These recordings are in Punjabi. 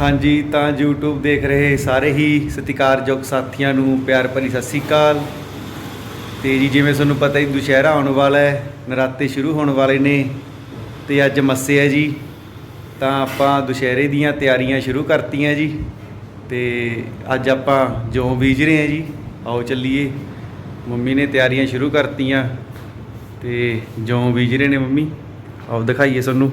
ਹਾਂਜੀ, ਤਾਂ YouTube ਦੇਖ ਰਹੇ ਸਾਰੇ ਹੀ ਸਤਿਕਾਰਯੋਗ ਸਾਥੀਆਂ ਨੂੰ, ਪਿਆਰ ਭਰੀ ਸਤਿ ਸ੍ਰੀ ਅਕਾਲ। ਤੇ ਜੀ, ਜਿਵੇਂ ਤੁਹਾਨੂੰ ਪਤਾ ਹੀ ਦੁਸ਼ਹਿਰਾ ਆਉਣ ਵਾਲਾ ਹੈ, ਨਰਾਤੇ ਸ਼ੁਰੂ ਹੋਣ ਵਾਲੇ ਨੇ, ਤੇ ਅੱਜ ਮੱਸੇ ਹੈ ਜੀ। ਤਾਂ ਆਪਾਂ ਦੁਸ਼ਹਿਰੇ ਦੀਆਂ ਤਿਆਰੀਆਂ ਸ਼ੁਰੂ ਕਰਤੀਆਂ ਜੀ, ਤੇ ਅੱਜ ਆਪਾਂ ਜੌਂ ਬੀਜ ਰਹੇ ਹਾਂ ਜੀ। ਆਓ ਚੱਲੀਏ। ਮੰਮੀ ਨੇ ਤਿਆਰੀਆਂ ਸ਼ੁਰੂ ਕਰਤੀਆਂ, ਤੇ ਜੌਂ ਬੀਜ ਰਹੇ ਨੇ ਮੰਮੀ। ਆਓ ਦਿਖਾਈਏ ਤੁਹਾਨੂੰ।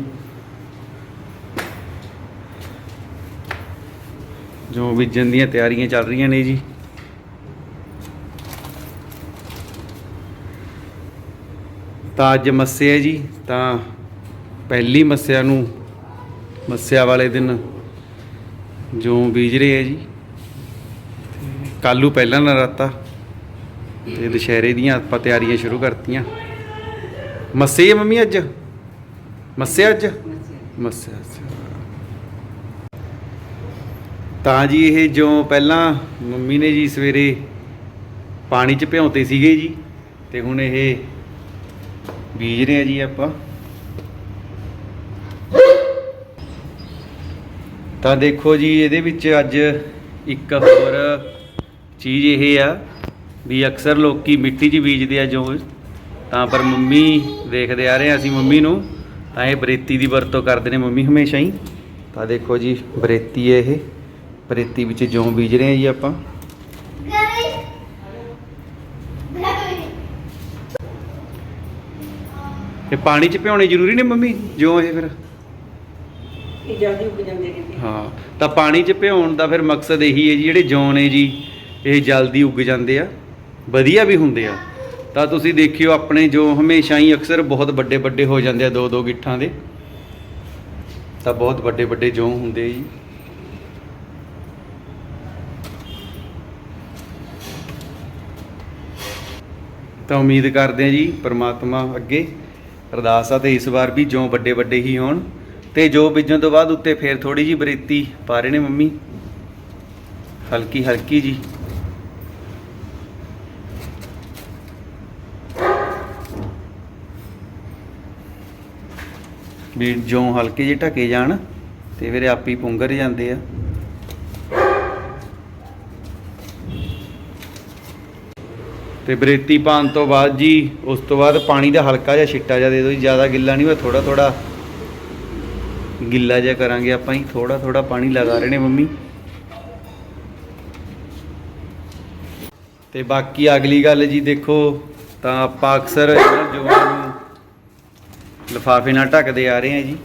ਜੋ ਬੀਜਣ ਦੀਆਂ ਤਿਆਰੀਆਂ ਚੱਲ ਰਹੀਆਂ ਨੇ ਜੀ। ਤਾਂ ਅੱਜ ਮੱਸਿਆ ਜੀ ਤਾਂ ਪਹਿਲੀ ਮੱਸਿਆ ਨੂੰ ਮੱਸਿਆ ਵਾਲੇ ਦਿਨ ਜੋ ਬੀਜ ਰਹੇ ਆ ਜੀ। ਕੱਲੂ ਪਹਿਲਾਂ ਨਰਾਤਾ ਤੇ ਦੁਸ਼ਹਿਰੇ ਦੀਆਂ ਆਪਾਂ ਤਿਆਰੀਆਂ ਸ਼ੁਰੂ ਕਰਤੀਆਂ। ਮੱਸੇ ਮੰਮੀ ਅੱਜ? ਮੱਸਿਆ ਅੱਜ? ਮੱਸਿਆ ਅੱਛਾ ਤਾਂ ਜੀ ਇਹ ਜੋ ਪਹਿਲਾਂ ਮੰਮੀ ਨੇ ਜੀ ਸਵੇਰੇ ਪਾਣੀ 'ਚ ਭਿਉਂਤੇ ਸੀਗੇ ਜੀ, ਤੇ ਹੁਣ ਇਹ ਬੀਜ ਰਹੇ ਆ ਜੀ ਆਪਾਂ। ਤਾਂ ਦੇਖੋ ਜੀ, ਇਹਦੇ ਵਿੱਚ ਅੱਜ ਇੱਕ ਹੋਰ ਚੀਜ਼ ਇਹ ਆ ਵੀ ਅਕਸਰ ਲੋਕੀ ਮਿੱਟੀ 'ਚ ਬੀਜਦੇ ਆ ਜੋ, ਤਾਂ ਪਰ ਮੰਮੀ ਦੇਖਦੇ ਆ ਰਹੇ ਆ ਅਸੀਂ ਮੰਮੀ ਨੂੰ, ਤਾਂ ਇਹ ਬਰੇਤੀ ਦੀ ਵਰਤੋਂ ਕਰਦੇ ਨੇ ਮੰਮੀ ਹਮੇਸ਼ਾ ਹੀ। ਤਾਂ ਦੇਖੋ ਜੀ, ਬਰੇਤੀ ਹੈ ਇਹ। ਬਰੇਤੀ ਵਿੱਚ ਜੌਂ ਬੀਜ ਰਹੇ ਆ ਜੀ ਆਪਾਂ। ਇਹ ਪਾਣੀ 'ਚ ਭਿਉਣੇ ਜ਼ਰੂਰੀ ਨੇ ਮੰਮੀ? ਜੌਂ ਇਹ ਫਿਰ। ਇਹ ਜਲਦੀ ਉੱਗ ਜਾਂਦੇ ਨੇ ਜੀ। ਹਾਂ ਤਾਂ ਪਾਣੀ 'ਚ ਭਿਉਣ ਦਾ ਫਿਰ ਮਕਸਦ ਇਹੀ ਹੈ ਜੀ ਜਿਹੜੇ ਜੌਂ ਨੇ ਜੀ ਇਹ ਜਲਦੀ ਉੱਗ ਜਾਂਦੇ ਆ। ਵਧੀਆ ਵੀ ਹੁੰਦੇ ਆ। ਤਾਂ ਤੁਸੀਂ ਦੇਖਿਓ ਆਪਣੇ ਜੋ ਹਮੇਸ਼ਾ ਹੀ ਅਕਸਰ ਬਹੁਤ ਵੱਡੇ ਵੱਡੇ ਹੋ ਜਾਂਦੇ ਆ ਦੋ ਦੋ ਗਿੱਠਾਂ ਦੇ। ਤਾਂ ਬਹੁਤ ਵੱਡੇ ਵੱਡੇ ਜੌਂ ਹੁੰਦੇ ਆ ਜੀ। ਤਾਂ ਉਮੀਦ ਕਰਦੇ ਆ ਜੀ ਪ੍ਰਮਾਤਮਾ ਅੱਗੇ ਅਰਦਾਸ ਆ ਤੇ ਇਸ ਵਾਰ ਵੀ ਜੌਂ ਵੱਡੇ ਵੱਡੇ ਹੀ ਹੋਣ ਤੇ ਜੋ ਬੀਜਣ ਤੋਂ ਬਾਅਦ ਉੱਤੇ ਫੇਰ ਥੋੜੀ ਜੀ ਬਰੇਤੀ ਪਾ ਰਹੇ ਨੇ ਮੰਮੀ। ਹਲਕੀ ਹਲਕੀ ਜੀ। ਵੀ ਜੋ ਹਲਕੇ ਜਿਹੇ ਢਕੇ ਜਾਣ ਤੇ ਫਿਰ ਆਪੀ ਪੁੰਗਰ ਜਾਂਦੇ ਆ। ਤੇ ਬਰੇਤੀ ਪਾਣ ਤੋਂ ਬਾਅਦ ਜੀ, ਉਸ ਤੋਂ ਬਾਅਦ ਪਾਣੀ ਦਾ ਹਲਕਾ ਜਿਹਾ ਛਿੱਟਾ ਜਿਹਾ ਦੇ ਦਿਓ ਜੀ, ਜ਼ਿਆਦਾ ਗਿੱਲਾ ਨਹੀਂ ਹੋਇਆ ਥੋੜਾ ਥੋੜਾ ਗਿੱਲਾ ਜਿਹਾ ਕਰਾਂਗੇ ਆਪਾਂ ਹੀ ਥੋੜਾ ਥੋੜਾ ਪਾਣੀ ਲਗਾ ਰਹੇ ਨੇ ਮੰਮੀ। ਤੇ ਬਾਕੀ ਅਗਲੀ ਗੱਲ ਜੀ ਦੇਖੋ, ਤਾਂ ਆਪਾਂ ਅਕਸਰ ਇਹਨਾਂ ਜੋਆਂ ਨੂੰ ਲਿਫਾਫੇ ਨਾਲ ਢੱਕਦੇ ਆ ਰਹੇ ਹਾਂ ਜੀ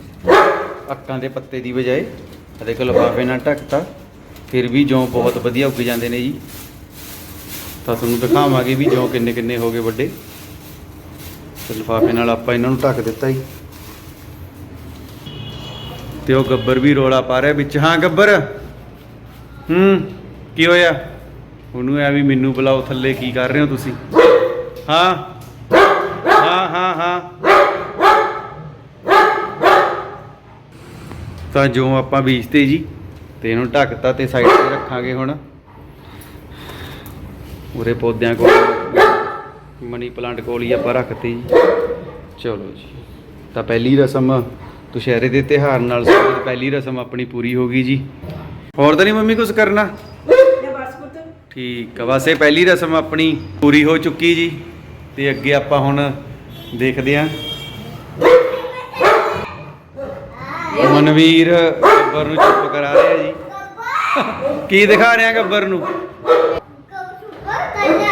ਅੱਕਾਂ ਦੇ ਪੱਤੇ ਦੀ ਬਜਾਏ। ਆ ਦੇਖੋ ਲਿਫਾਫੇ ਨਾਲ ਢੱਕਤਾ, ਫਿਰ ਵੀ ਜੋਂ ਬਹੁਤ ਵਧੀਆ ਉੱਗ ਜਾਂਦੇ ਨੇ ਜੀ। ਤਾਂ ਤੁਹਾਨੂੰ ਦਿਖਾਵਾਂਗੇ ਵੀ ਜੋ ਕਿੰਨੇ ਕਿੰਨੇ ਹੋ ਗਏ ਵੱਡੇ। ਤੇ ਲਿਫਾਫੇ ਨਾਲ ਆਪਾਂ ਇਹਨਾਂ ਨੂੰ ਢੱਕ ਦਿੱਤਾ ਜੀ। ਤੇ ਉਹ ਗੱਬਰ ਵੀ ਰੋਲਾ ਪਾ ਰਿਹਾ ਵਿੱਚ। ਹਾਂ, ਗੱਬਰ। ਹੂੰ, ਕੀ ਹੋਇਆ? ਉਹਨੂੰ ਐ ਵੀ ਮੈਨੂੰ ਬੁਲਾਓ, ਥੱਲੇ ਕੀ ਕਰ ਰਹੇ ਹੋ ਤੁਸੀਂ? ਹਾਂ ਹਾਂ ਹਾਂ ਹਾਂ। ਤਾਂ ਜੋ ਆਪਾਂ ਬੀਜਤੇ ਜੀ, ਤੇ ਇਹਨੂੰ ਢੱਕਤਾ ਤੇ ਸਾਈਡ ਤੇ ਰੱਖਾਂਗੇ ਹੁਣ। ਉਰੇ ਪੌਦਿਆਂ ਕੋਲ। ਮਨੀ ਪਲਾਂਟ ਕੋਲ ਹੀ ਆਪਾਂ ਰੱਖਤੇ। ਜੀ ਚਲੋ ਜੀ। ਤਾਂ ਪਹਿਲੀ ਰਸਮ ਦੁਸ਼ਹਿਰੇ ਦੇ ਤਿਉਹਾਰ ਨਾਲ ਸੰਬੰਧਿਤ ਪਹਿਲੀ ਰਸਮ ਆਪਣੀ ਪੂਰੀ ਹੋ ਗਈ ਜੀ। ਹੋਰ ਤਾਂ ਨਹੀਂ ਮੰਮੀ ਕੁਝ ਕਰਨਾ? ਠੀਕ ਆ। ਬਸ ਇਹ ਪਹਿਲੀ ਰਸਮ ਆਪਣੀ ਪੂਰੀ ਹੋ ਚੁੱਕੀ ਜੀ। ਤੇ ਅੱਗੇ ਆਪਾਂ ਹੁਣ ਦੇਖਦੇ ਆਂ। ਮਨਵੀਰ ਗੱਬਰ ਨੂੰ ਚੁੱਪ ਕਰਾ ਰਿਹਾ ਜੀ। ਕੀ ਦਿਖਾ ਰਿਹਾ ਗੱਬਰ ਨੂੰ?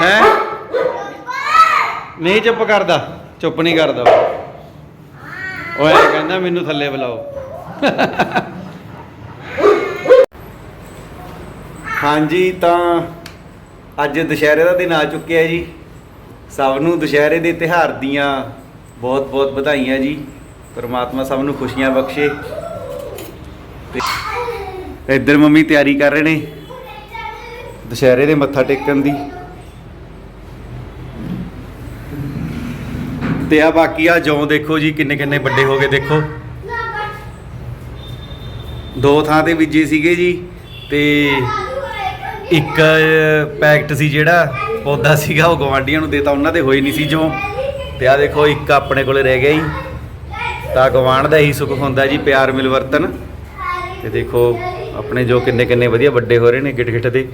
ਹੈ? ਨਹੀਂ ਚੁੱਪ ਕਰਦਾ ਚੁੱਪ ਨਹੀਂ ਕਰਦਾ ਐ ਕਹਿੰਦਾ ਮੈਨੂੰ ਥੱਲੇ ਬੁਲਾਓ। ਹਾਂਜੀ ਤਾਂ ਅੱਜ ਦੁਸ਼ਹਿਰੇ ਦਾ ਦਿਨ ਆ ਚੁੱਕਿਆ ਜੀ। ਸਭ ਨੂੰ ਦੁਸ਼ਹਿਰੇ ਦੇ ਤਿਉਹਾਰ ਦੀਆਂ ਬਹੁਤ ਬਹੁਤ ਵਧਾਈਆਂ ਜੀ। ਪਰਮਾਤਮਾ ਸਭ ਨੂੰ ਖੁਸ਼ੀਆਂ ਬਖਸ਼ੇ। ਇੱਧਰ ਮੰਮੀ ਤਿਆਰੀ ਕਰ ਰਹੇ ਨੇ। ਦੁਸ਼ਹਿਰੇ ਦੇ ਮੱਥਾ ਟੇਕਣ ਦੀ। ਤੇ ਆ, ਬਾਕੀ ਆ ਜੌਂ ਦੇਖੋ ਜੀ, ਕਿੰਨੇ ਕਿੰਨੇ ਵੱਡੇ ਹੋ ਗਏ, ਦੇਖੋ। ਦੋ ਥਾਂ ਤੇ ਬੀਜੇ ਸੀਗੇ ਜੀ, ਤੇ ਇੱਕ ਪੈਕਟ ਸੀ ਜਿਹੜਾ ਪੌਦਾ ਸੀਗਾ, ਉਹ ਗਵਾਂਡੀਆਂ ਨੂੰ ਦੇਤਾ, ਉਹਨਾਂ ਦੇ ਹੋਏ ਨਹੀਂ ਸੀ ਜੋ। ਤੇ ਆ ਦੇਖੋ, ਇੱਕ ਆਪਣੇ ਕੋਲੇ ਰਹਿ ਗਿਆ ਜੀ। ਤਾਂ ਗਵਾਂਡ ਦਾ ਹੀ ਸੁੱਖ ਹੁੰਦਾ ਜੀ, ਪਿਆਰ ਮਿਲਵਰਤਨ ਤੇ ਦੇਖੋ, ਆਪਣੇ ਜੋ ਕਿੰਨੇ ਕਿੰਨੇ ਵਧੀਆ ਵੱਡੇ ਹੋ ਰਹੇ ਨੇ ਗਿੱਟ ਗਿੱਟ ਦੇ।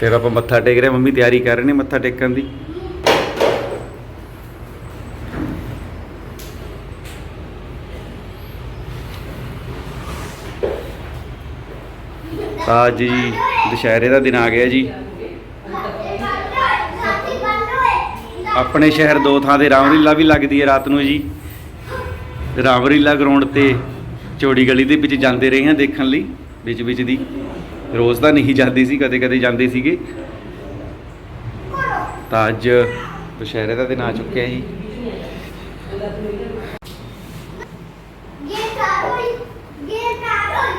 ਫਿਰ ਆਪਾਂ ਮੱਥਾ ਟੇਕ ਰਹੇ ਮੰਮੀ ਤਿਆਰੀ ਕਰ ਰਹੇ ਨੇ ਮੱਥਾ ਟੇਕਣ ਦੀ। ਤਾਂ ਅੱਜ ਜੀ ਦੁਸ਼ਹਿਰੇ ਦਾ ਦਿਨ ਆ ਗਿਆ ਜੀ। ਆਪਣੇ ਸ਼ਹਿਰ ਦੋ ਥਾਂ ਤੇ ਰਾਮਲੀਲਾ ਵੀ ਲੱਗਦੀ ਹੈ ਰਾਤ ਨੂੰ ਜੀ। ਰਾਮਰੀਲਾ ਗਰਾਊਂਡ ਤੇ ਚੋੜੀ ਗਲੀ ਦੇ ਵਿੱਚ ਜਾਂਦੇ ਰਹੇ ਹਾਂ ਦੇਖਣ ਲਈ, ਵਿੱਚ ਵਿੱਚ ਦੀ। ਰੋਜ਼ ਤਾਂ ਨਹੀਂ ਜਾਂਦੀ ਸੀ ਕਦੇ ਕਦੇ ਜਾਂਦੇ ਸੀਗੇ। ਤਾਂ ਅੱਜ ਦੁਸ਼ਹਿਰੇ ਦਾ ਦਿਨ ਆ ਚੁੱਕਿਆ ਜੀ।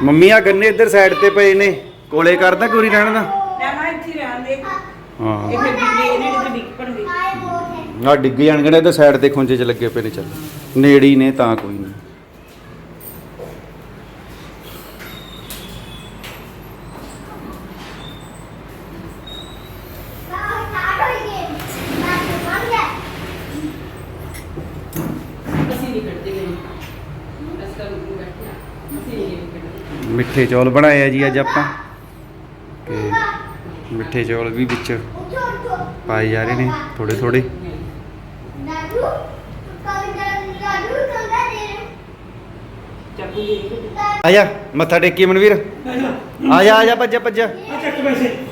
ਮੰਮੀ ਆ ਗੰਨੇ ਇੱਧਰ ਸਾਈਡ ਤੇ ਪਏ ਨੇ। ਕੋਲੇ ਕਰਦਾ ਕੋਰੀ ਰਹਿਣ ਦਾ? ਮੈਂ ਮੈਂ ਇੱਥੇ ਰਹਿਣ ਦੇ। ਇਹ ਹਾਂ ਫਿਰ ਵੀ ਇਹਨੇ ਤੇ ਡਿੱਗ ਪਣਗੇ ਆ ਡਿੱਗ ਜਾਣਗੇ ਨਾ ਇੱਧਰ ਸਾਈਡ ਤੇ ਖੁੰਝੇ ਚ ਲੱਗੇ ਪਏ ਨੇ ਚੱਲ। ਨੇੜੇ ਨੇ ਤਾਂ ਕੋਈ ਨਹੀਂ। ਅਸੀਂ ਨਹੀਂ ਕੱਢਦੇ ਗਏ। ਅਸੀਂ ਤਾਂ ਬੈਠੇ ਆ ਅਸੀਂ ਮਿੱਠੇ ਚੌਲ ਬਣਾਏ ਆ ਜੀ ਅੱਜ ਆਪਾਂ। ਤੇ ਮਿੱਠੇ ਚੌਲ ਵੀ ਵਿੱਚ ਪਾਏ ਜਾ ਰਹੇ ਨੇ ਥੋੜੇ ਥੋੜੇ ਆ ਜਾ ਮੱਥਾ ਟੇਕੀਏ ਮਨਵੀਰ। ਆ ਜਾ ਆ ਜਾ ਭੱਜਾ ਭੱਜਾ।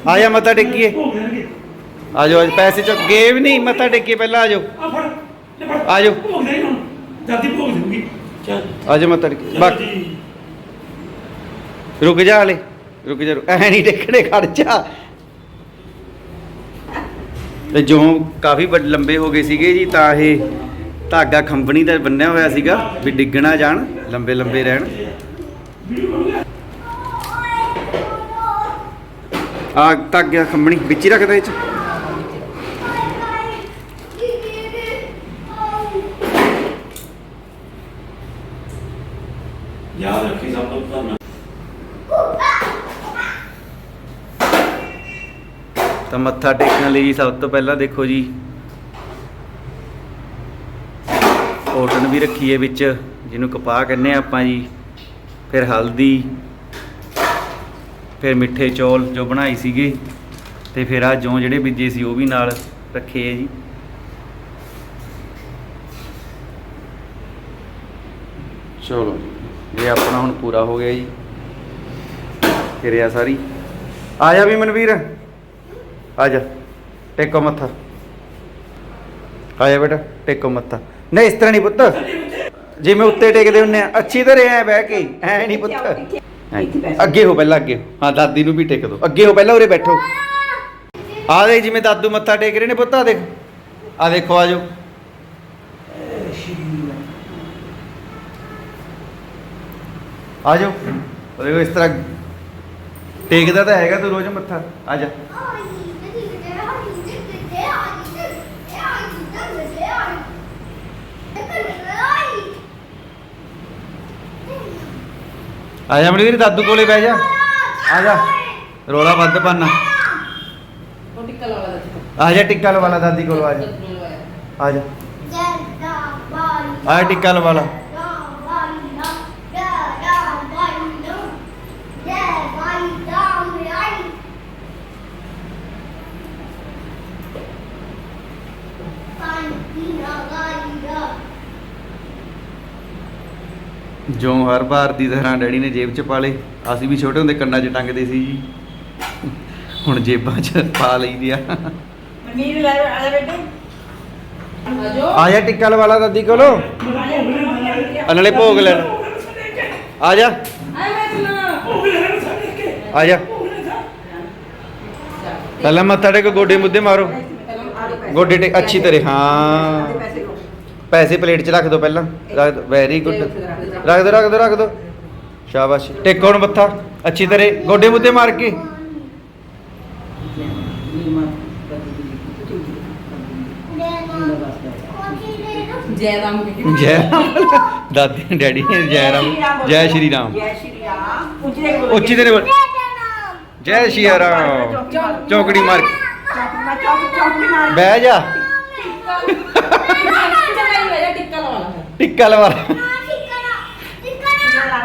ਆ ਜਾ ਮੱਥਾ ਟੇਕੀਏ। ਆ ਜਾਓ ਅੱਜ ਪੈਸੇ ਚੁੱਕ ਗੇਮ ਨਹੀਂ ਮੱਥਾ ਟੇਕੀਏ ਪਹਿਲਾਂ ਆ ਜਾਓ। ਆ ਜਾਓ। ਦਾਦੀ ਭੋਗ ਦੇਊਗੀ। ਚੱਲ। ਆ ਜਾ ਮੱਥਾ ਟੇਕੀ ਬਾਕੀ ਰੁਕ ਜਾ ਹਲੇ। ਰੁਕ ਜਾ ਐ ਨਹੀਂ ਟੇਕਣੇ ਖੜ ਜਾ। ਤੇ ਜੋ ਕਾਫੀ ਵੱਡ ਲੰਬੇ ਹੋ ਗਏ ਸੀਗੇ ਜੀ, ਤਾਂ ਇਹ ਧਾਗਾ ਖੰਭਣੀ ਦਾ ਬੰਨਿਆ ਹੋਇਆ ਸੀਗਾ, ਵੀ ਡਿੱਗਣਾ ਜਾਣ, ਲੰਬੇ ਲੰਬੇ ਰਹਿਣ। ਆ ਧਾਗਾ ਖੰਭਣੀ ਵਿੱਚ ਹੀ ਰੱਖਦਾ ਇਹ ਚ ਯਾਦ ਰੱਖੀ ਸਭ ਤੋਂ ਪਹਿਲਾਂ ਤਾਂ ਮੱਥਾ ਟੇਕਣ ਲਈ ਸਭ ਤੋਂ ਪਹਿਲਾਂ ਦੇਖੋ ਜੀ। ਓਟਨ ਵੀ ਰੱਖੀ ਹੈ ਵਿੱਚ, ਜਿਹਨੂੰ ਕਪਾਹ ਕਹਿੰਦੇ ਆ ਆਪਾਂ ਜੀ। ਫਿਰ ਹਲਦੀ, ਫਿਰ ਮਿੱਠੇ ਚੌਲ ਜੋ ਬਣਾਈ ਸੀਗੇ, ਤੇ ਫਿਰ ਆ ਜੌਂ ਜਿਹੜੇ ਬੀਜੇ ਸੀ ਉਹ ਵੀ ਨਾਲ ਰੱਖੇ ਹੈ ਜੀ। ਚਲੋ ਇਹ ਆਪਣਾ ਹੁਣ ਪੂਰਾ ਹੋ ਗਿਆ ਜੀ। ਕਿਰਿਆ ਸਾਰੀ। ਆ ਜਾ ਵੀ ਮਨਵੀਰ। ਆ ਜਾ ਟੇਕੋ ਮੱਥਾ। ਆ ਜਾ ਬੇਟਾ ਟੇਕੋ ਮੱਥਾ। ਨਹੀਂ ਇਸ ਤਰ੍ਹਾਂ ਨਹੀਂ ਪੁੱਤ। ਜਿਵੇਂ ਉੱਤੇ ਟੇਕਦੇ ਹੁੰਨੇ ਆ ਅੱਛੀ ਤਰ੍ਹਾਂ ਐ ਬਹਿ ਕੇ ਐ ਨਹੀਂ ਪੁੱਤ। ਅੱਗੇ ਹੋ ਪਹਿਲਾਂ ਅੱਗੇ ਹੋ। ਦਾਦੀ ਨੂੰ ਵੀ ਟੇਕ ਦੋ। ਅੱਗੇ ਹੋ ਪਹਿਲਾਂ ਉਰੇ ਬੈਠੋ। ਆ ਦੇ ਜਿਵੇਂ ਦਾਦੂ ਮੱਥਾ ਟੇਕ ਰਹੇ ਨੇ ਪੁੱਤ ਆ ਦੇਖ। ਆ ਦੇਖੋ ਆ ਜਾਓ। ਆ ਜਾਓ। ਉਹ ਦੇਖੋ ਇਸ ਤਰ੍ਹਾਂ ਟੇਕਦਾ ਤਾਂ ਹੈਗਾ ਤੂੰ ਰੋਜ਼ ਮੱਥਾ। ਆ ਜਾ। ਆ ਜਾ ਮਨਵੀਰ ਦਾਦੂ ਕੋਲੇ ਬਹਿ ਜਾ। ਆ ਜਾ। ਰੋਲਾ ਵੱਧ ਪਾਣਾ ਉਹ ਟਿੱਕਾ ਲਾ ਲਾ ਆ ਜਾ ਟਿੱਕਾ ਲਵਾ ਲਾ ਦਾਦੀ ਕੋਲ ਆ ਜਾ। ਆ ਜਾ। ਆ ਜਾ ਟਿੱਕਾ ਲਵਾ ਲਾ। ਜੋ ਹਰ ਵਾਰ ਦੀ ਤਰ੍ਹਾਂ ਡੈਡੀ ਨੇ ਜੇਬ 'ਚ ਪਾ ਲਏ। ਅਸੀਂ ਵੀ ਛੋਟੇ ਹੁੰਦੇ ਕੰਨਾਂ 'ਚ ਟੰਗਦੇ ਸੀ ਜੀ। ਹੁਣ ਜੇਬਾਂ 'ਚ ਪਾ ਲਈਦੀ ਆ ਮਨੀਰ ਲੈ ਆ ਬੇਟੇ। ਆਜੋ। ਆ ਜਾ ਟਿੱਕਾ ਲਵਾ ਲਾ ਦਾਦੀ ਕੋਲੋਂ। ਆ ਨਾਲੇ ਭੋਗ ਲੈਣ ਆ ਜਾ। ਆਏ ਮੈਂ ਸੁਣਾ ਭੋਗ ਲੈਣ ਸਾਡੇ ਕੇ। ਆ ਜਾ। ਪਹਿਲਾਂ ਮੱਥਾ ਟੇਕ ਗੋਡੇ ਮੁੱਦੇ ਮਾਰੋ। ਗੋਡੇ ਟੇਕ ਅੱਛੀ ਤਰ੍ਹਾਂ ਹਾਂ। ਪੈਸੇ ਪਲੇਟ 'ਚ ਰੱਖ ਦਿਓ ਪਹਿਲਾਂ। ਰੱਖ ਦਿਓ ਵੈਰੀ ਗੁੱਡ ਰੱਖ ਦਿਓ ਰੱਖ ਦਿਓ ਰੱਖ ਦਿਓ ਸ਼ਾਬਾਸ਼। ਟੇਕੋ ਹੁਣ ਮੱਥਾ? ਅੱਛੀ ਤਰ੍ਹਾਂ ਗੋਡੇ ਮੁੱਦੇ ਮਾਰ ਕੇ। ਜੈ ਰਾਮ ਜੀ ਰਾਮ ਦਾਦੀ ਡੈਡੀ ਜੈ ਰਾਮ ਜੈ ਸ਼੍ਰੀ ਰਾਮ ਜੈ ਸ਼੍ਰੀ ਰਾਮ ਉੱਚੀ ਦੇ ਬੋਲ ਬੋਲ। ਜੈ ਸ਼੍ਰੀ ਰਾਮ ਚੌਕੜੀ ਮਾਰ ਬਹਿ ਜਾ। ਟਿੱਕਾ ਲਾ ਲਾ ਟਿੱਕਾ ਲਵਾ।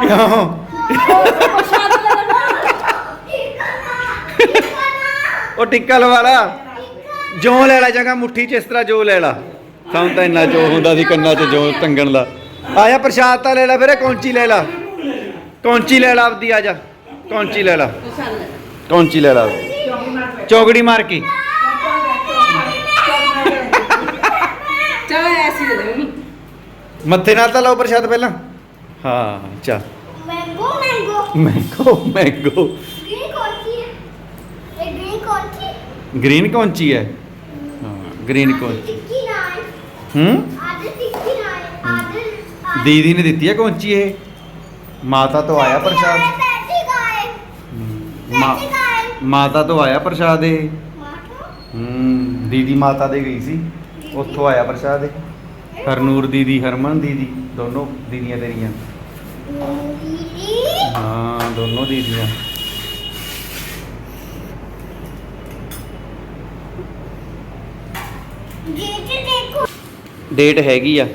ਕਿਉਂ ਉਹ ਟਿੱਕਾ ਲਵਾ ਲਾ। ਜੋ ਲੈ ਲੈ ਜਗਾ ਮੁੱਠੀ ਚ ਇਸ ਤਰ੍ਹਾਂ ਜੋ ਲੈ ਲਾ। ਸਾਨੂੰ ਤਾਂ ਇੰਨਾ ਜੋ ਹੁੰਦਾ ਸੀ ਕੰਨਾਂ 'ਚ ਜੋ ਟੰਗਣ ਦਾ। ਆਇਆ ਪ੍ਰਸ਼ਾਦ ਤਾਂ ਲੈ ਲੈ ਵੀਰੇ ਕੌਂਚੀ ਲੈ ਲਾ। ਕੌਂਚੀ ਲੈ ਲਾ ਆਪਦੀ ਆ ਜਾ। ਕੌਂਚੀ ਲੈ ਲਾ। ਕੌਂਚੀ ਲੈ ਲਾ। ਚੌਗੜੀ ਮਾਰ ਕੇ। ਚਲ ਐਸੀ ਦੇ ਦੇ ਮੱਥੇ ਨਾਲ ਤਾਂ ਲਾਓ ਪ੍ਰਸ਼ਾਦ ਪਹਿਲਾਂ। ਹਾਂ ਚਾ mango mango mango mango green कौन सी है ये ग्रीन कौन सी ਗ੍ਰੀਨ ਕੌਂਚੀ ਹੈ ਹਾਂ ਗ੍ਰੀਨ ਕੌਂਚੀ टिक्की नाइन ਹੂੰ आधे टिक्की नाइन आधे आधे- ਦੀਦੀ ਨੇ ਦਿੱਤੀ ਹੈ ਕੌਂਚੀ ਇਹ ਮਾਤਾ ਤੋਂ ਆਇਆ पैटी ਪ੍ਰਸ਼ਾਦ गाय, पैटी गाय, ਮਾ- पैटी गाय। ਮਾਤਾ ਤੋਂ ਆਇਆ ਪ੍ਰਸ਼ਾਦ ਇਹ माठो, ਹੂੰ ਦੀਦੀ ਮਾਤਾ ਦੇ ਗਈ ਸੀ ਉੱਥੋਂ ਆਇਆ ਪ੍ਰਸ਼ਾਦ ਇਹ ਹਰਨੂਰ ਦੀਦੀ ਹਰਮਨ ਦੀਦੀ ਦੋਨੋਂ ਦੀਦੀਆਂ ਤੇਰੀਆਂ दीदी ਹਾਂ ਦੋਨੋਂ ਦੀਦੀਆਂ ये देखो ਡੇਟ ਹੈਗੀ ਆ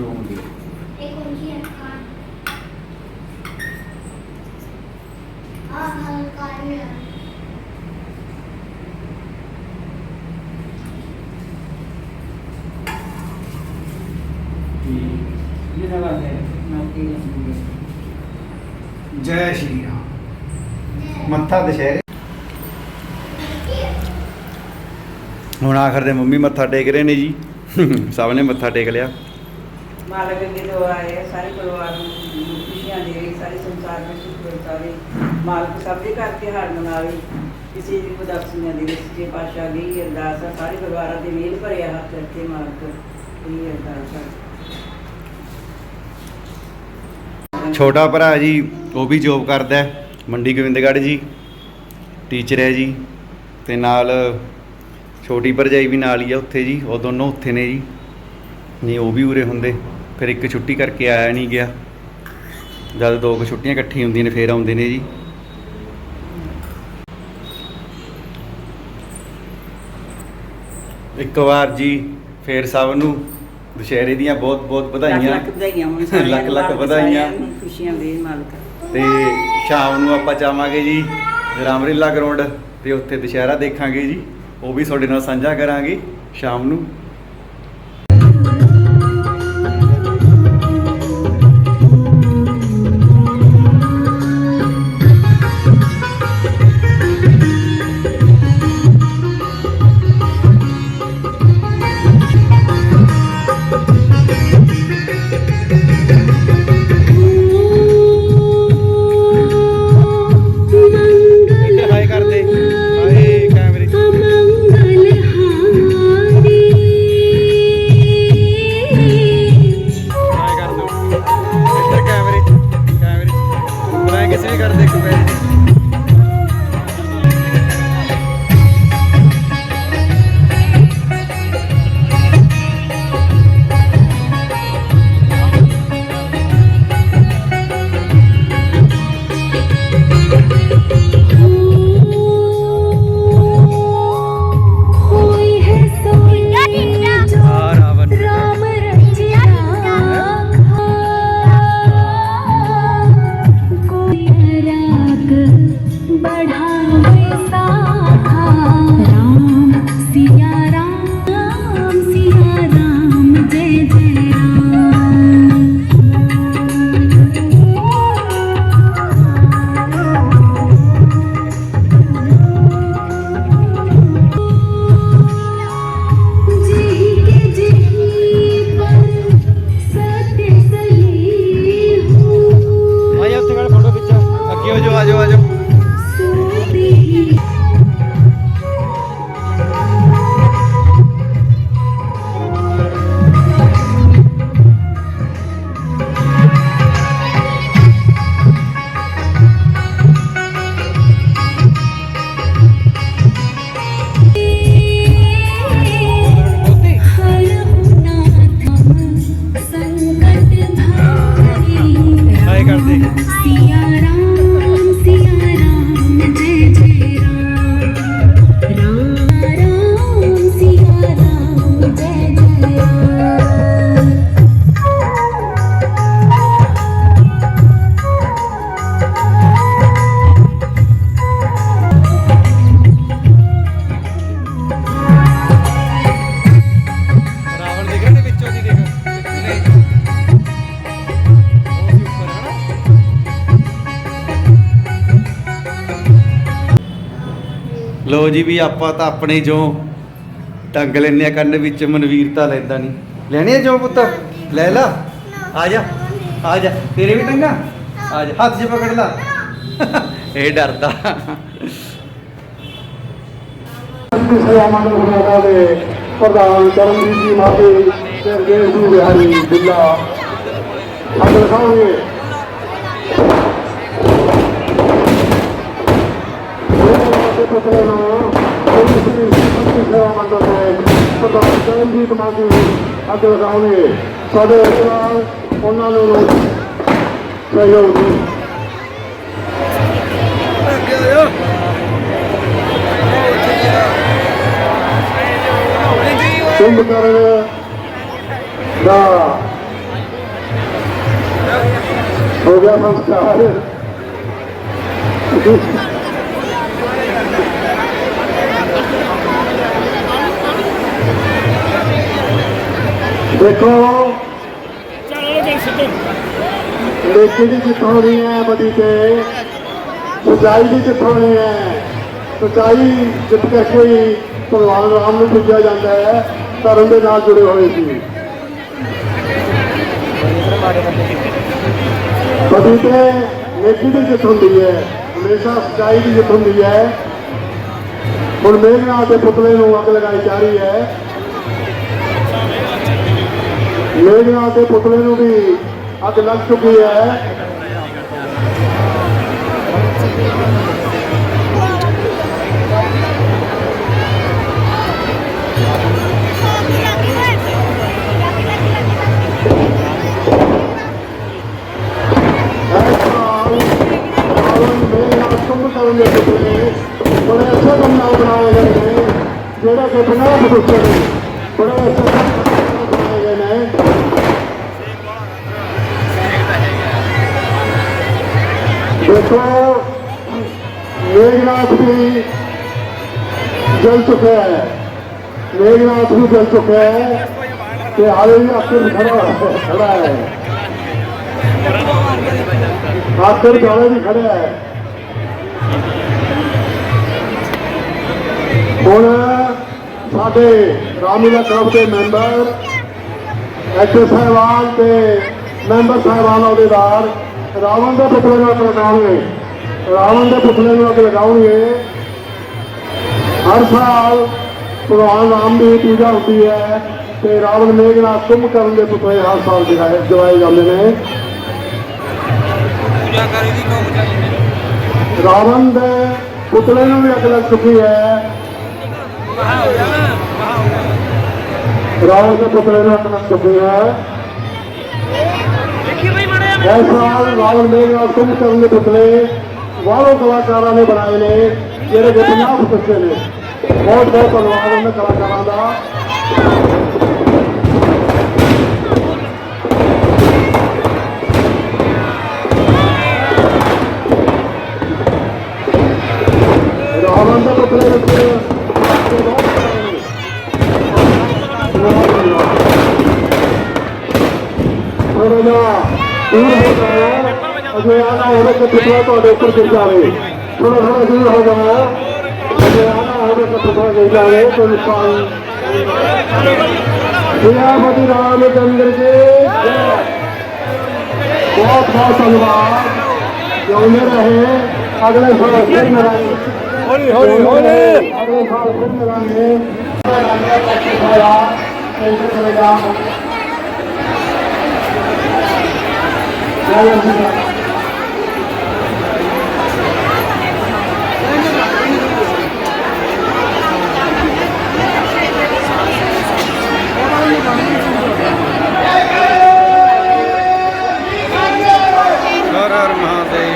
โยมดิไอ้คนเขียนค่ะอ๋อพังกรเนี่ย ਜੈ ਸ਼੍ਰੀ ਰਾਮ। ਮੱਥਾ ਦਸ਼ਹਿਰੇ ਹੁਣ ਆਖਰ ਦੇ ਮੰਮੀ ਮੱਥਾ ਟੇਕ ਰਹੇ ਨੇ ਜੀ। ਸਭ ਨੇ ਮੱਥਾ ਟੇਕ ਲਿਆ। ਮਾਲਕ ਅੱਗੇ ਦੁਆ ਹੈ ਸਾਰੇ ਪਰਿਵਾਰ ਨੂੰ ਖੁਸ਼ੀਆਂ ਦੇਵੇ ਸਾਰੇ ਸੰਸਾਰ ਵਿੱਚ ਸੁਖ ਵਰਤਾਵੇ ਮਾਲਕ ਸਭ ਦੇ ਘਰ ਤਿਉਹਾਰ ਮਨਾਵੇ। ਕਿਸੇ ਦੀ ਉਦਾਸੀਆਂ ਦੇ ਵਿੱਚ ਜੇ ਪਾਸ਼ਾ ਗਈ ਅਰਦਾਸ ਆ, ਸਾਰੇ ਪਰਿਵਾਰਾਂ ਦੇ ਮੇਲ ਭਰਿਆ ਹੱਥ ਰੱਖੇ ਮਾਲਕ, ਇਹ ਅਰਦਾਸ ਆ। ਛੋਟਾ ਭਰਾ ਜੀ, ਉਹ ਵੀ ਜੋਬ ਕਰਦਾ ਹੈ, ਮੰਡੀ ਗੋਬਿੰਦਗੜ੍ਹ ਜੀ ਟੀਚਰ ਹੈ ਜੀ, ਤੇ ਨਾਲ ਛੋਟੀ ਭਰਜਾਈ ਵੀ ਨਾਲ ਹੀ ਆ ਉੱਥੇ ਜੀ, ਉਹ ਦੋਨੋਂ ਉੱਥੇ ਨੇ ਜੀ। ਨਹੀਂ, ਉਹ ਵੀ ਉਰੇ ਹੁੰਦੇ। ਫਿਰ ਇੱਕ ਛੁੱਟੀ ਕਰਕੇ ਆਇਆ ਨਹੀਂ ਗਿਆ। ਜਦ ਦੋ ਕੁ ਛੁੱਟੀਆਂ ਇਕੱਠੀ ਹੁੰਦੀਆਂ ਨੇ ਫੇਰ ਆਉਂਦੇ ਨੇ ਜੀ। ਇੱਕ ਵਾਰ ਜੀ ਫੇਰ ਸਭ ਨੂੰ ਦੁਸ਼ਹਿਰੇ ਦੀਆਂ ਬਹੁਤ ਬਹੁਤ ਲੱਖ ਵਧਾਈਆਂ। ਲੱਖ ਵਧਾਈਆਂ ਹੋਣ ਸਾਰਿਆਂ ਲੱਖ ਨੂੰ, ਲੱਖ ਵਧਾਈਆਂ। ਸਾਰਿਆਂ ਨੂੰ ਖੁਸ਼ੀਆਂ ਦੇ ਮਾਲਕ। ਤੇ ਸ਼ਾਮ ਨੂੰ ਆਪਾਂ ਚਾਹਾਂਗੇ ਜੀ ਰਾਮਲੀਲਾ ਗਰਾਊਂਡ ਤੇ ਉੱਥੇ ਦੁਸ਼ਹਿਰਾ ਦੇਖਾਂਗੇ ਜੀ। ਉਹ ਵੀ ਤੁਹਾਡੇ ਨਾਲ ਸਾਂਝਾ ਕਰਾਂਗੇ ਸ਼ਾਮ ਨੂੰ। ਲੋ ਜੀ ਵੀ ਆਪਾਂ ਤਾਂ ਆਪਣੇ ਜੋ ਟੰਗ ਲੈਨੇ ਆ ਕੰਨ ਵਿੱਚ, ਮਨਵੀਰ ਲੈਂਦਾ ਨਹੀਂ। ਲੈਣੇ ਜੋ ਪੁੱਤ? ਲੈ ਲਾ। ਆ ਜਾ ਆ ਜਾ। ਤੇਰੇ ਵੀ ਟੰਗਾ? ਆ ਜਾ। ਹੱਥ 'ਚ ਪਕੜ ਲਾ। ਇਹ ਡਰਦਾ। ਪ੍ਰਧਾਨ ਕਰਮਜੀਤ ਜੀ ਮਾਤੇ ਤੇ ਰਜੇਸ਼ ਬਿਹਾਰੀ, ਬਿੱਲਾ। ਅੱਜ ਦਿਖਾਉਂਗੇ ਇਹ ਪੁੱਤਰੇ ਨੂੰ ਸ੍ਰੀ ਸ੍ਰੀ ਸ੍ਰੀ ਸੇਵਾ ਮੰਡਲ ਦੇ ਪ੍ਰਧਾਨ ਕਰਮਜੀਤ ਮਾਤੇ ਅੱਜ ਦਿਖਾਉਂਗੇ ਸਾਡੇ ਨਾਲ ਉਹਨਾਂ ਨੂੰ ਸਹਿਯੋਗ ਦੀ ਕੁੰਭਕਰਨ ਦਾ ਹੋ ਗਿਆ ਸੰਸਕਾਰ ਦੇਖੋ। ਲੇਕੀ ਦੀ ਹੋਣੀ ਹੈ ਬਦੀ ਤੇ। ਸਚਾਈ ਦੀ ਹੋਣੀ ਹੈ। ਸਚਾਈ ਜਿੱਤ ਕਰਕੇ ਹੀ ਭਗਵਾਨ ਰਾਮ ਨੂੰ ਪੁੱਜਿਆ ਜਾਂਦਾ ਹੈ ਧਰਮ ਦੇ ਨਾਲ ਜੁੜੇ ਹੋਏ ਸੀ। ਬਦੀ ਤੇ ਲੇਕੀ ਦੀ ਜਿੱਤ ਹੁੰਦੀ ਹੈ। ਹਮੇਸ਼ਾ ਸਚਾਈ ਦੀ ਜਿੱਤ ਹੁੰਦੀ ਹੈ। ਹੁਣ ਮੇਘਨਾਥ ਦੇ ਪੁਤਲੇ ਨੂੰ ਅੱਗ ਲਗਾਈ ਜਾ ਰਹੀ ਹੈ। ਮੇਘਨਾਥ ਦੇ ਪੁਤਲੇ ਨੂੰ ਵੀ ਅੱਗ ਲੱਗ ਚੁੱਕੀ ਹੈ। ਬੜੇ ਅੱਛੇ ਕੰਮ ਨਾਲ ਬਣਾਏ ਗਏ ਨੇ ਜਿਹੜਾ ਕਿ ਬਣਾ ਜਲ ਚੁੱਕਿਆ ਹੈ। ਮੇਘਨਾਥ ਵੀ ਜਲ ਚੁੱਕਿਆ ਹੈ ਤੇ ਹਾਲੇ ਵੀ ਆਖਰ ਖੜਾ ਖੜਾ ਹੈ। ਆਖਰ ਜਾਲੇ ਵੀ ਖੜਾ ਹੈ। ਹੁਣ ਸਾਡੇ ਰਾਮਲੀਲਾ ਕਲੱਬ ਦੇ ਮੈਂਬਰ ਐਕਟਰ ਸਾਹਿਬਾਨ ਤੇ ਮੈਂਬਰ ਸਾਹਿਬਾਨ ਅਹੁਦੇਦਾਰ, ਰਾਵਣ ਦੇ ਪੁਤਲੇ ਨੂੰ ਅੱਗ ਲਗਾਉਣਗੇ ਰਾਵਣ ਦੇ ਪੁਤਲੇ ਨੂੰ ਅੱਗ ਲਗਾਉਣਗੇ ਹਰ ਸਾਲ ਭਗਵਾਨ ਰਾਮ ਦੀ ਪੂਜਾ ਹੁੰਦੀ ਹੈ ਤੇ ਰਾਵਣ ਮੇਘਨਾਥ ਕੁੰਭਕਰਨ ਦੇ ਪੁਤਲੇ ਹਰ ਸਾਲ ਦਿਖਾਏ ਜਵਾਏ ਜਾਂਦੇ ਨੇ। ਰਾਵਣ ਦੇ ਪੁਤਲੇ ਨੂੰ ਵੀ ਅੱਗ ਲੱਗ ਚੁੱਕੀ ਹੈ। ਰਾਵਣ ਦੇ ਪੁਤਲੇ ਨੂੰ ਅੱਗ ਲੱਗ ਚੁੱਕੀ ਹੈ। ਇਸ ਸਾਲ ਰਾਵਣ ਮੇਘਨਾਥ ਕੁੰਭਕਰਨ ਦੇ ਪੁਤਲੇ ਵਾਹੋ ਕਲਾਕਾਰਾਂ ਨੇ ਬਣਾਏ ਨੇ। ਜਿਹੜੇ ਕਿ 50 ਬੱਚੇ ਨੇ ਬਹੁਤ ਬਹੁਤ ਧੰਨਵਾਦ ਉਹਨਾਂ ਕਲਾਕਾਰਾਂ ਦਾ ਰਾਵਣ ਦੇ ਪੁਤਲੇ ਵਿੱਚ ਬਹੁਤ ਸਾਰੇ ਨੇ। ਥੋੜਾ ਜਿਹਾ ਦੂਰ ਹੋ ਜਾਓ ਅਜੇ ਆਣਾ ਹੋਵੇ ਕਿ ਪੁਤਲਾ ਤੁਹਾਡੇ ਉੱਪਰ ਗਿਰ ਜਾਵੇ ਥੋੜਾ ਥੋੜਾ ਦੂਰ ਹੋ ਨਿਸ਼ਾਨ ਸਿਆਪਤੀ ਰਾਮਚੰਦਰ ਜੀ। ਬਹੁਤ ਬਹੁਤ ਧੰਨਵਾਦ। ਰਹੇ। ਅਗਲੇ ਸਾਲ ਫਿਰ ਮਿਲਾਂਗੇ। ਹੌਲੀ ਹੌਲੀ ਹੌਲੀ। ਹਰ ਹਰ ਮਹਾਦੇਵ।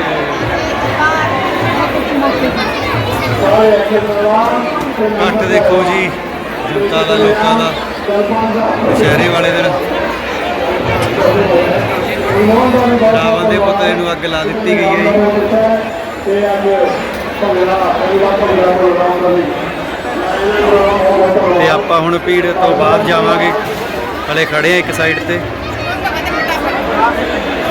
ਘੱਟ ਦੇਖੋ ਜੀ, ਜਨਤਾ ਦਾ, ਲੋਕਾਂ ਦਾ, ਸ਼ਹਿਰੇ ਵਾਲੇ ਦਿਨ। ਰਾਵਣ ਦੇ ਪੁਤਲੇ ਨੂੰ ਅੱਗ ਲਾ ਦਿੱਤੀ ਗਈ ਹੈ ਜੀ। ਤੇ ਅੱਜ ਭੰਗੜਾ ਪਰਿਵਾਰ ਭੰਗੜਾ ਪ੍ਰੋਗਰਾਮ ਦਾ ਵੀ ਤੇ ਆਪਾਂ ਹੁਣ ਭੀੜ ਤੋਂ ਬਾਅਦ ਜਾਵਾਂਗੇ। ਹਲੇ ਖੜੇ ਆ ਇੱਕ ਸਾਈਡ ਤੇ।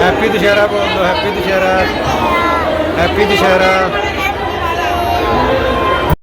ਹੈਪੀ ਦੁਸ਼ਹਿਰਾ ਬੋਲ ਦੋ ਹੈਪੀ ਦੁਸ਼ਹਿਰਾ। ਹੈਪੀ ਦੁਸ਼ਹਿਰਾ।